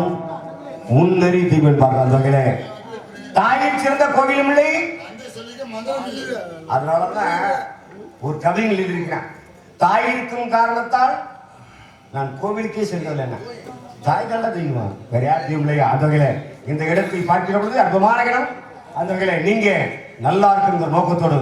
அன்னையின் பிதாவும் முன்னறி தீபன்பார்கள் அந்த தாயின் சிறந்த கோவிலும் இல்லை. அதனாலதான் ஒரு கவிஞன் எழுதியிருக்கிறேன். தாய் இருக்கும் காரணத்தால் நான் கோவிலுக்கே சென்றதில்லை என்ன தாய் தான் தெய்வம். வேற யார் தெய்வம் இல்லையா அந்த வகையில இந்த இடத்தை பார்க்கிற பொழுது அற்புதமான இடம் அந்த வகையில நீங்க நல்லா இருக்குங்கிற நோக்கத்தோடு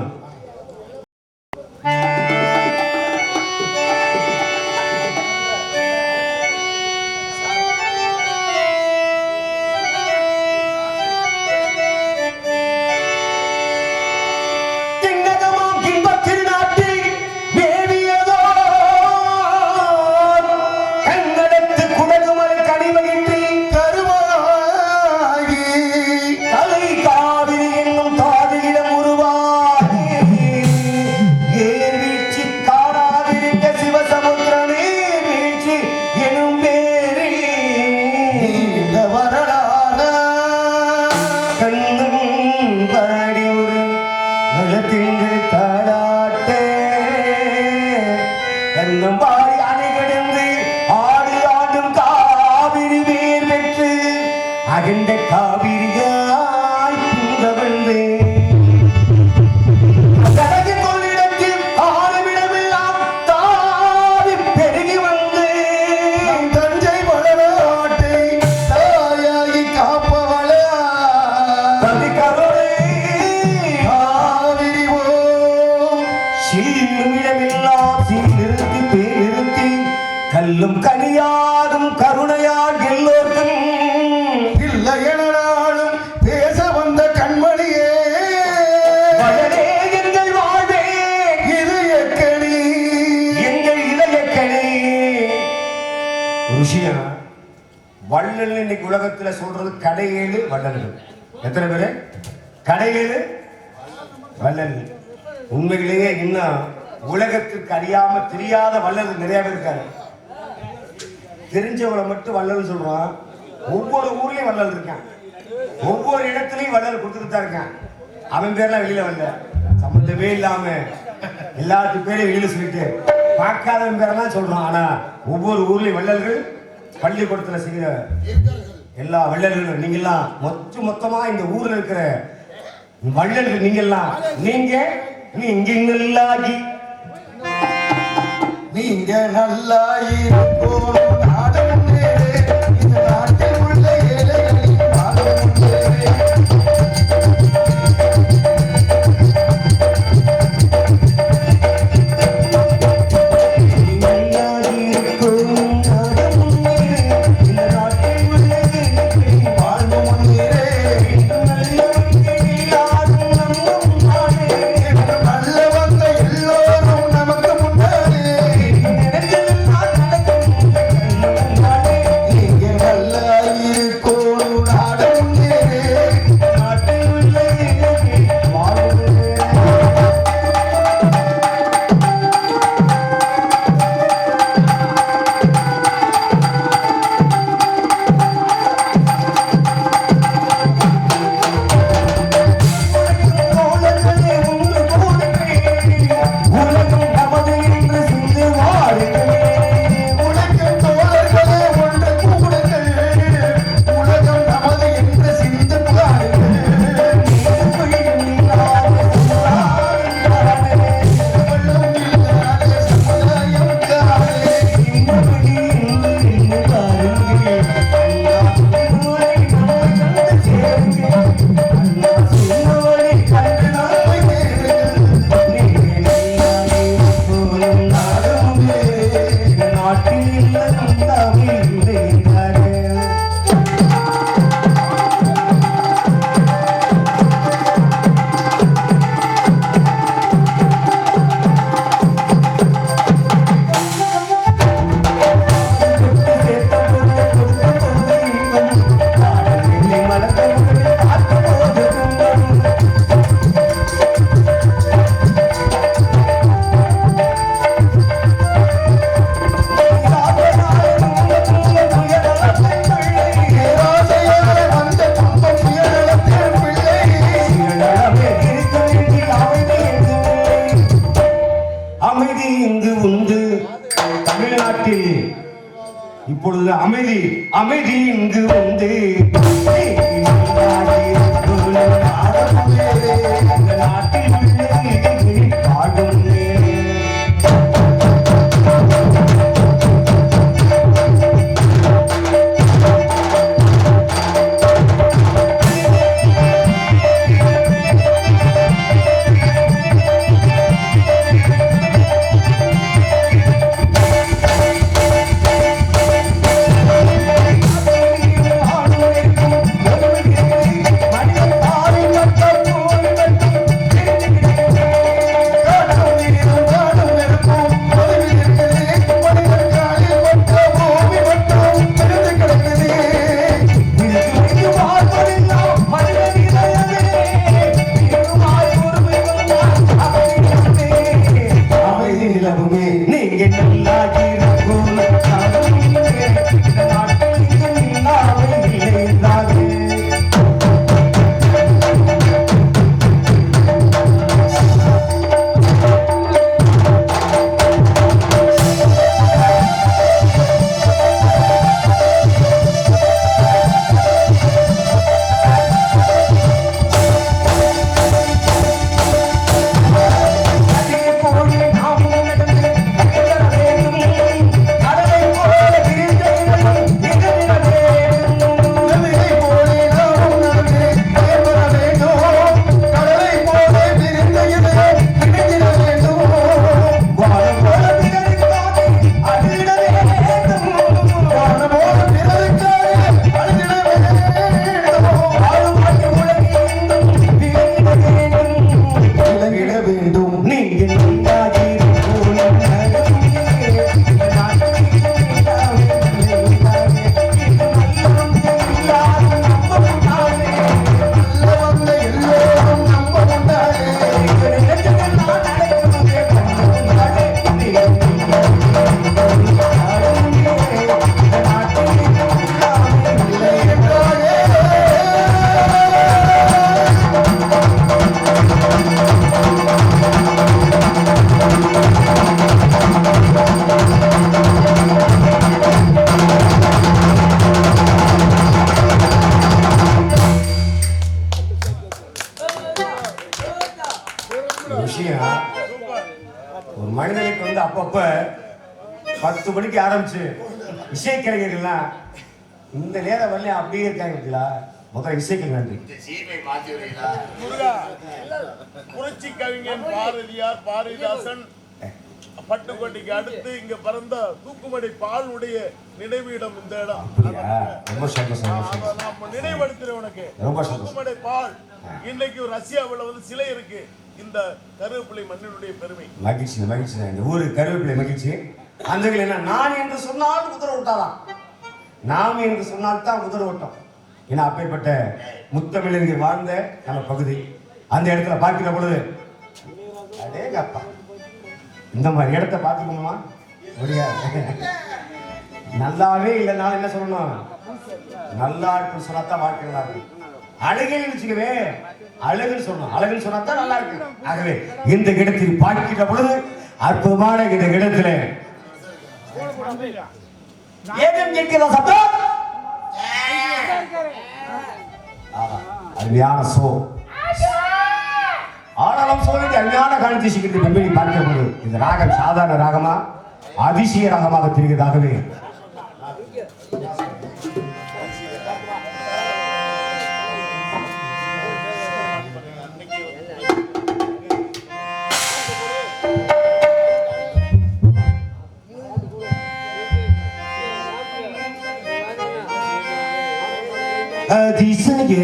கல்லும் கனியாகும் கருணையால் எல்லோருக்கும் இல்லையனாலும் பேச வந்த கண்மணியே. மகனே எங்கள் வாழ்வே. இது எக்கணி. எங்கள் இளையக்கணி ருஷியா வள்ளல் இன்னைக்கு உலகத்துல சொல்றது கடையேழு வள்ளல்கள் எத்தனை பேரு? கடையேழு வள்ளல். உண்மையிலேயே இன்னும் உலகத்துக்கு அறியாம தெரியாத வள்ளல் நிறைய பேர் இருக்காரு தெரிஞ்சவங்களை மட்டும் வள்ளல் சொல்றோம் ஒவ்வொரு ஊர்லயும் வள்ளல் இருக்கான். ஒவ்வொரு இடத்துலயும் வள்ளல் கொடுத்துட்டு தான் இருக்கான். அவன் பேர்லாம் வெளியில வரல. சம்பந்தமே இல்லாம எல்லாத்து பேரையும் வெளியில சொல்லிட்டு பார்க்காதவன் பேரெல்லாம் சொல்றான். ஆனா ஒவ்வொரு ஊர்லயும் வள்ளல்கள் பள்ளிக்கூடத்துல செய்கிற எல்லா வள்ளல்களும் நீங்கெல்லாம் மொத்த மொத்தமா இந்த ஊர்ல இருக்கிற வள்ளல்கள் நீங்கெல்லாம் நீங்க நீங்க நல்லாகி நீங்க நல்லா இருக்கணும் அமைதி இசைக்கலைஞர்கள்லாம் இந்த நேரம் வரலையும் அப்படியே இருக்காங்க பார்த்தீங்களா முதல்ல இசைக்கு நன்றி. புரட்சி கவிஞன் பாரதியார் பாரதிதாசன் பட்டுக்கோட்டைக்கு அடுத்து இங்க பிறந்த தூக்குமடி பாலுடைய நினைவிடம் இந்த இடம். அப்படியா? ரொம்ப சந்தோஷம் ரொம்ப அதை சந்தோஷம். நான் நினைவெடுக்கிறேன் உனக்கு. தூக்குமடை பால். இன்னைக்கு ரஷ்யாவில் வந்து சிலை இருக்கு. இந்த கருவேப்பிலை மண்ணினுடைய பெருமை. மகிழ்ச்சி மகிழ்ச்சி. இந்த ஊரு கருவேப்பிலை மகிழ்ச்சி. அந்தகள் என்ன நான் என்று சொன்னால் உதர விட்டாதான் நாம் என்று சொன்னால் தான் உதர விட்டோம். ஏன்னா அப்பேற்பட்ட முத்தமிழர்கள் வாழ்ந்த நம்ம பகுதி. அந்த இடத்துல பார்க்கிற பொழுது அடேங்கப்பா. இந்த மாதிரி இடத்த பார்த்துக்கணுமா? முடியாது. நல்லாவே இல்லைனாலும் என்ன சொல்லணும்? நல்லா இருக்கும் சொன்னா தான் வாழ்க்கை நல்லா இருக்கும் அழகுன்னு வச்சுக்கவே அழகுன்னு சொல்லணும். அழகுன்னு சொன்னா தான் நல்லா இருக்கு. ஆகவே இந்த இடத்தில் பார்க்கிற பொழுது அற்புதமான இந்த இடத்துல ஏதன் கேட்கிற சத்தம்? அருமையான சோ ஆனாலும் சோழத்தை அருமையான காலத்தை சீக்கிரத்தை பின்பற்றி பார்க்கப்படுது இந்த ராகம் சாதாரண ராகமா அதிசய ராகமாக தெரிகிறதாகவே அதிசய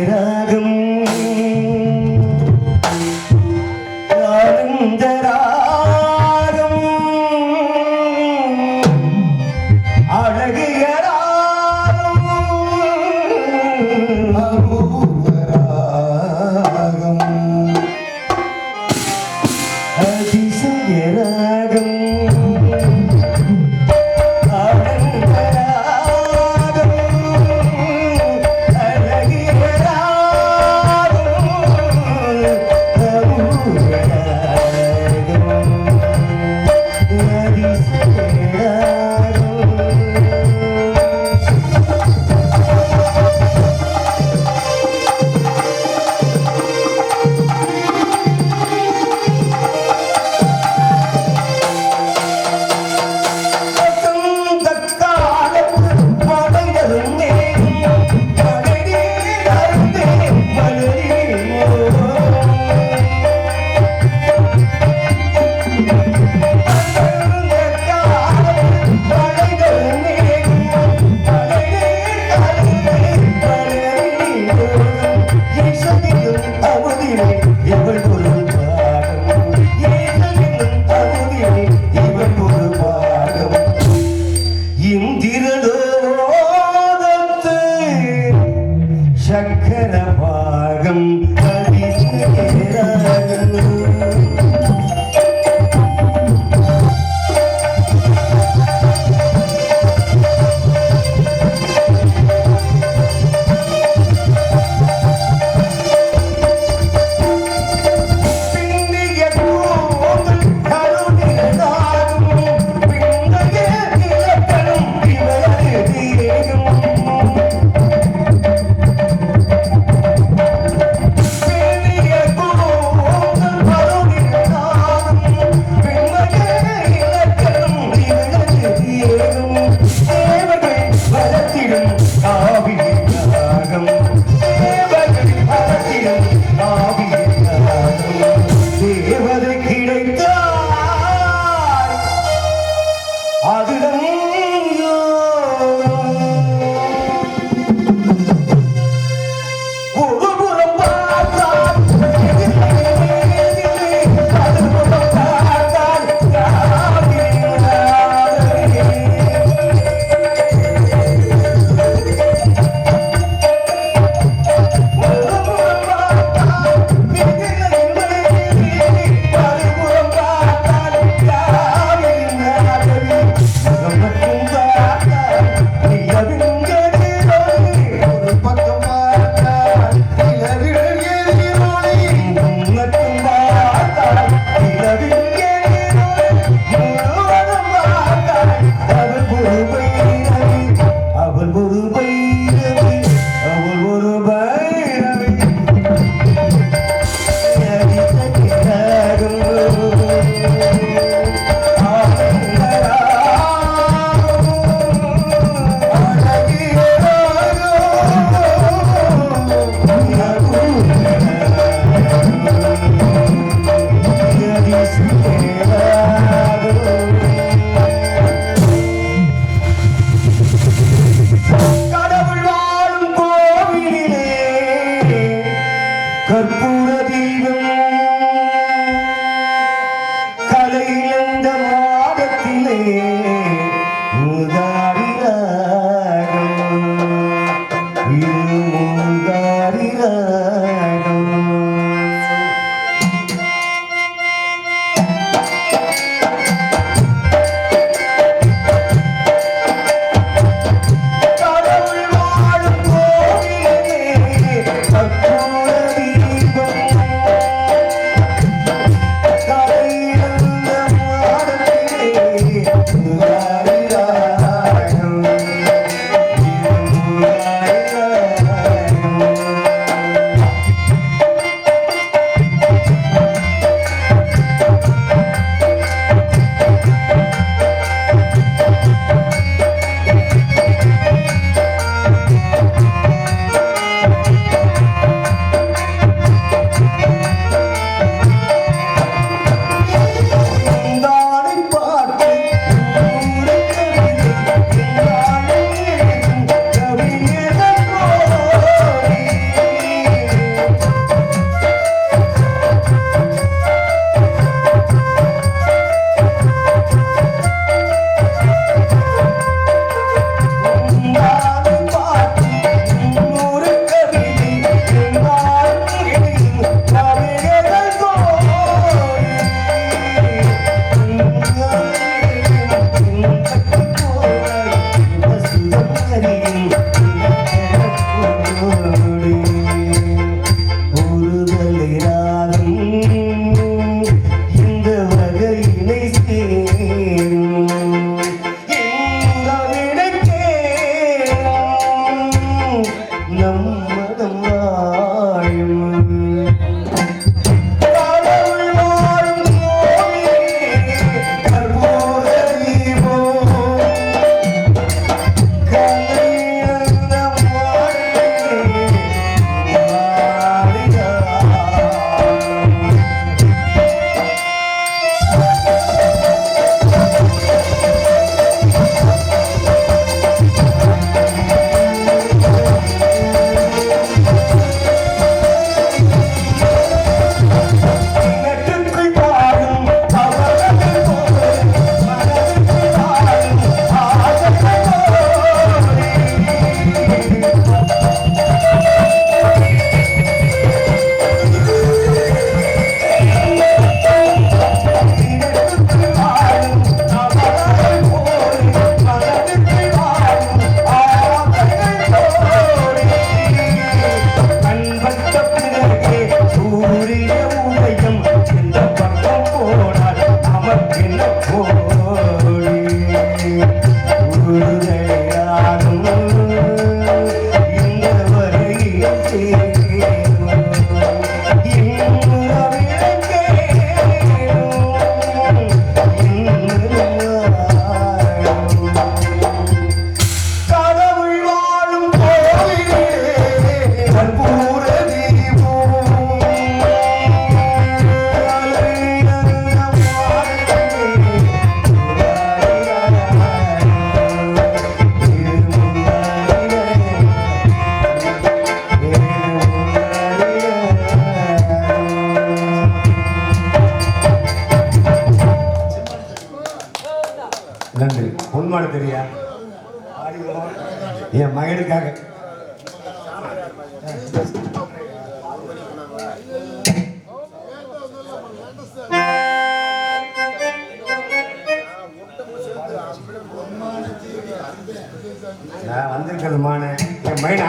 நான் வந்திருக்கிறது மான என் மைண்ட்